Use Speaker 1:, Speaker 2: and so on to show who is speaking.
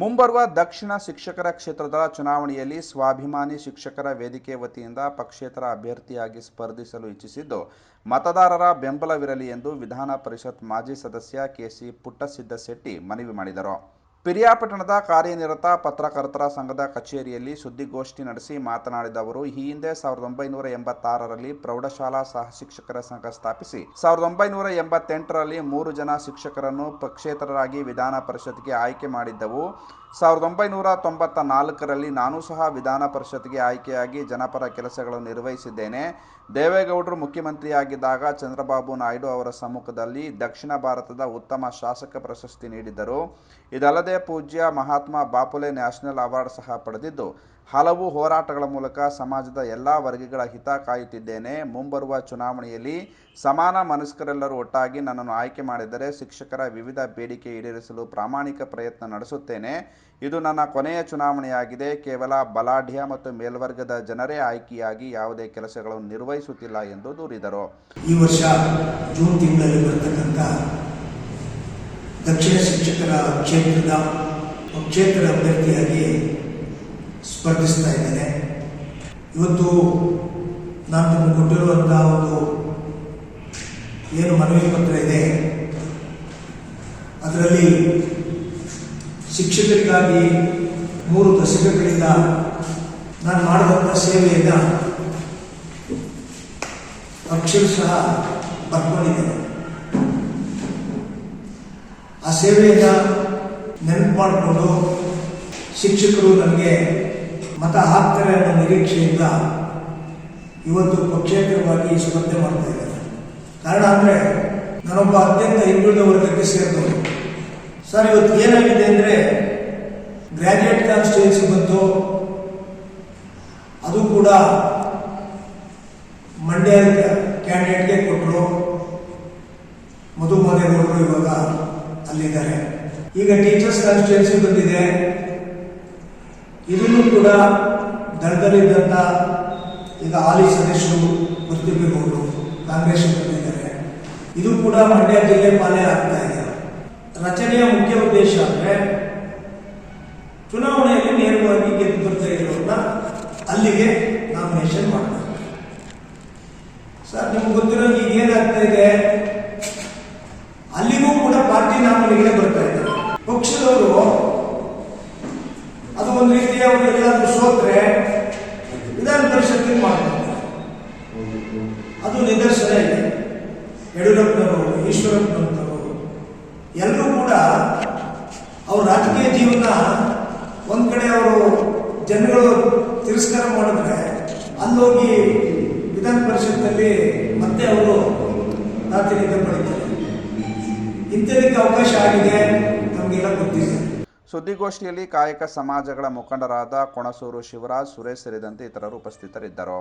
Speaker 1: ಮುಂಬರುವ ದಕ್ಷಿಣ ಶಿಕ್ಷಕರ ಕ್ಷೇತ್ರದ ಚುನಾವಣೆಯಲ್ಲಿ ಸ್ವಾಭಿಮಾನಿ ಶಿಕ್ಷಕರ ವೇದಿಕೆ ವತಿಯಿಂದ ಪಕ್ಷೇತರ ಅಭ್ಯರ್ಥಿಯಾಗಿ ಸ್ಪರ್ಧಿಸಲು ಇಚ್ಛಿಸಿದ್ದು, ಮತದಾರರ ಬೆಂಬಲವಿರಲಿ ಎಂದು ವಿಧಾನ ಪರಿಷತ್ ಮಾಜಿ ಸದಸ್ಯ ಕೆಸಿ ಪುಟ್ಟಸಿದ್ದಶೆಟ್ಟಿ ಮನವಿ ಮಾಡಿದರು. ಪಿರಿಯಾಪಟ್ಟಣದ ಕಾರ್ಯನಿರತ ಪತ್ರಕರ್ತರ ಸಂಘದ ಕಚೇರಿಯಲ್ಲಿ ಸುದ್ದಿಗೋಷ್ಠಿ ನಡೆಸಿ ಮಾತನಾಡಿದ ಅವರು, ಈ ಹಿಂದೆ ಸಾವಿರದ ಒಂಬೈನೂರ ಎಂಬತ್ತಾರರಲ್ಲಿ ಪ್ರೌಢಶಾಲಾ ಸಹ ಶಿಕ್ಷಕರ ಸಂಘ ಸ್ಥಾಪಿಸಿ, ಸಾವಿರದ ಒಂಬೈನೂರ ಎಂಬತ್ತೆಂಟರಲ್ಲಿ ಮೂರು ಜನ ಶಿಕ್ಷಕರನ್ನು ಪಕ್ಷೇತರರಾಗಿ ವಿಧಾನ ಪರಿಷತ್ಗೆ ಆಯ್ಕೆ ಮಾಡಿದ್ದವು. ಸಾವಿರದ ಒಂಬೈನೂರ ತೊಂಬತ್ತ ನಾಲ್ಕರಲ್ಲಿ ನಾನು ಸಹ ವಿಧಾನ ಪರಿಷತ್ಗೆ ಆಯ್ಕೆಯಾಗಿ ಜನಪರ ಕೆಲಸಗಳನ್ನು ನಿರ್ವಹಿಸಿದ್ದೇನೆ. ದೇವೇಗೌಡರು ಮುಖ್ಯಮಂತ್ರಿಯಾಗಿದ್ದಾಗ ಚಂದ್ರಬಾಬು ನಾಯ್ಡು ಅವರ ಸಮ್ಮುಖದಲ್ಲಿ ದಕ್ಷಿಣ ಭಾರತದ ಉತ್ತಮ ಶಾಸಕ ಪ್ರಶಸ್ತಿ ನೀಡಿದ್ದರು. ಇದಲ್ಲದೆ ಪೂಜ್ಯ ಮಹಾತ್ಮ ಬಾಪುಲೆ ನ್ಯಾಷನಲ್ ಅವಾರ್ಡ್ ಸಹ ಪಡೆದಿದ್ದು, ಹಲವು ಹೋರಾಟಗಳ ಮೂಲಕ ಸಮಾಜದ ಎಲ್ಲ ವರ್ಗಗಳ ಹಿತ ಕಾಯುತ್ತಿದ್ದೇನೆ. ಮುಂಬರುವ ಚುನಾವಣೆಯಲ್ಲಿ ಸಮಾನ ಮನಸ್ಕರೆಲ್ಲರೂ ಒಟ್ಟಾಗಿ ನನ್ನನ್ನು ಆಯ್ಕೆ ಮಾಡಿದರೆ ಶಿಕ್ಷಕರ ವಿವಿಧ ಬೇಡಿಕೆ ಈಡೇರಿಸಲು ಪ್ರಾಮಾಣಿಕ ಪ್ರಯತ್ನ ನಡೆಸುತ್ತೇನೆ. ಇದು ನನ್ನ ಕೊನೆಯ ಚುನಾವಣೆಯಾಗಿದೆ. ಕೇವಲ ಬಲಾಢ್ಯ ಮತ್ತು ಮೇಲ್ವರ್ಗದ ಜನರೇ ಆಯ್ಕೆಯಾಗಿ ಯಾವುದೇ ಕೆಲಸಗಳನ್ನು ನಿರ್ವಹಿಸುತ್ತಿಲ್ಲ ಎಂದು ದೂರಿದರು.
Speaker 2: ಈ ವರ್ಷ ಜೂನ್ ತಿಂಗಳಲ್ಲಿ ದಕ್ಷಿಣ ಶಿಕ್ಷಕರ ಕ್ಷೇತ್ರದ ಕ್ಷೇತ್ರ ಅಭ್ಯರ್ಥಿಯಾಗಿ ಸ್ಪರ್ಧಿಸ್ತಾ ಇದ್ದೇನೆ. ಇವತ್ತು ನಾನು ನಿಮಗೆ ಕೊಟ್ಟಿರುವಂಥ ಒಂದು ಏನು ಮನವಿ ಪತ್ರ ಇದೆ. ಅದರಲ್ಲಿ ಶಿಕ್ಷಕರಿಗಾಗಿ ಮೂರು ದಶಕಗಳಿಂದ ನಾನು ಮಾಡಿದಂಥ ಸೇವೆಯನ್ನು ಅಕ್ಷರಶಃ ಬರ್ಕೊಂಡಿದ್ದೇನೆ. ಆ ಸೇವೆಯನ್ನು ನೆನಪು ಮಾಡಿಕೊಂಡು ಶಿಕ್ಷಕರು ನನಗೆ ಮತ ಹಾಕ್ತಾರೆ ಅನ್ನೋ ನಿರೀಕ್ಷೆಯಿಂದ ಇವತ್ತು ಪಕ್ಷೇತರವಾಗಿ ಸ್ಪರ್ಧೆ ಮಾಡ್ತಾ ಇದ್ದಾರೆ. ಕಾರಣ ಅಂದರೆ ನಾನೊಬ್ಬ ಅತ್ಯಂತ ಹಿಂದುಳಿದ ವರ್ಗಕ್ಕೆ ಸೇರಿದವರು ಸರ್, ಇವತ್ತು ಏನಾಗಿದೆ ಅಂದರೆ ಗ್ರ್ಯಾಜುಯೇಟ್ ಕಾನ್ಸ್ಟಿಟ್ಯೂನ್ಸಿ ಬಂತು. ಅದು ಕೂಡ ಮಂಡ್ಯ ಕ್ಯಾಂಡಿಡೇಟ್ಗೆ ಕೊಟ್ಟರು. ಮಧು ಮಾದೇವರು ಇವಾಗ ಅಲ್ಲಿದ್ದಾರೆ ಈಗ ಟೀಚರ್ಸ್ ಕಾನ್ಸ್ಟಿಟ್ಯೂನ್ಸಿ ಬಂದಿದೆ. ಇದನ್ನು ಕೂಡ ದಳದಲ್ಲಿದ್ದಂಥ ಈಗ ಹಾಲಿ ಸದಸ್ಯರು ಬರ್ತಿರ್ಬೇಕವರು ಕಾಂಗ್ರೆಸ್ ಬಂದಿದ್ದಾರೆ. ಇದು ಕೂಡ ಮಂಡ್ಯ ಜಿಲ್ಲೆ ಪಾಲನೆ ಆಗ್ತಾ ಇದೆ. ರಚನೆಯ ಮುಖ್ಯ ಉದ್ದೇಶ ಅಂದರೆ ಚುನಾವಣೆಯಲ್ಲಿ ನೇರವಾಗಿ ಗೆದ್ದು ಬರ್ತಾ ಇರೋರನ್ನ ಅಲ್ಲಿಗೆ ನಾಮಿನೇಷನ್ ಮಾಡಬೇಕು ಸರ್, ನಿಮ್ಗೆ ಗೊತ್ತಿರೋ ಈಗ ಏನಾಗ್ತಾ ಇದೆ ಅಲ್ಲಿಗೂ ಕೂಡ ಪಾರ್ಟಿ ನಾಮಿನಿಗಳೇ ಬರ್ತಾ ಇದ್ದಾರೆ ಪಕ್ಷದವರು ಅದು ಒಂದು ರೀತಿಯ ಅವರು ಎಲ್ಲಾದ್ರೂ ಸೋತ್ರೆ ವಿಧಾನ ಪರಿಷತ್ತಿಗೆ ಮಾಡ್ತಾರೆ. ಅದು ನಿದರ್ಶನ ಇದೆ. ಯಡಿಯೂರಪ್ಪನವರು, ಈಶ್ವರಪ್ಪನವರು, ಎಲ್ಲರೂ ಕೂಡ ಅವ್ರ ರಾಜಕೀಯ ಜೀವನ ಒಂದ್ ಕಡೆ ಅವರು ಜನಗಳು ತಿರಸ್ಕಾರ ಮಾಡಿದ್ರೆ ಅಲ್ಲೋಗಿ ವಿಧಾನ ಪರಿಷತ್ನಲ್ಲಿ ಮತ್ತೆ ಅವರು ಪ್ರಾತಿನಿಧ್ಯ ಪಡಿತಾರೆ. ಇಂಥದಕ್ಕೆ ಅವಕಾಶ ಆಗಿದೆ, ನಮಗೆಲ್ಲ ಗೊತ್ತಿದೆ.
Speaker 1: ಸುದ್ದಿಗೋಷ್ಠಿಯಲ್ಲಿ ಕಾಯಕ ಸಮಾಜಗಳ ಮುಖಂಡರಾದ ಕೊಣಸೂರು ಶಿವರಾಜ್ ಸುರೇಶ್ ಸೇರಿದಂತೆ ಇತರರು ಉಪಸ್ಥಿತರಿದ್ದರು.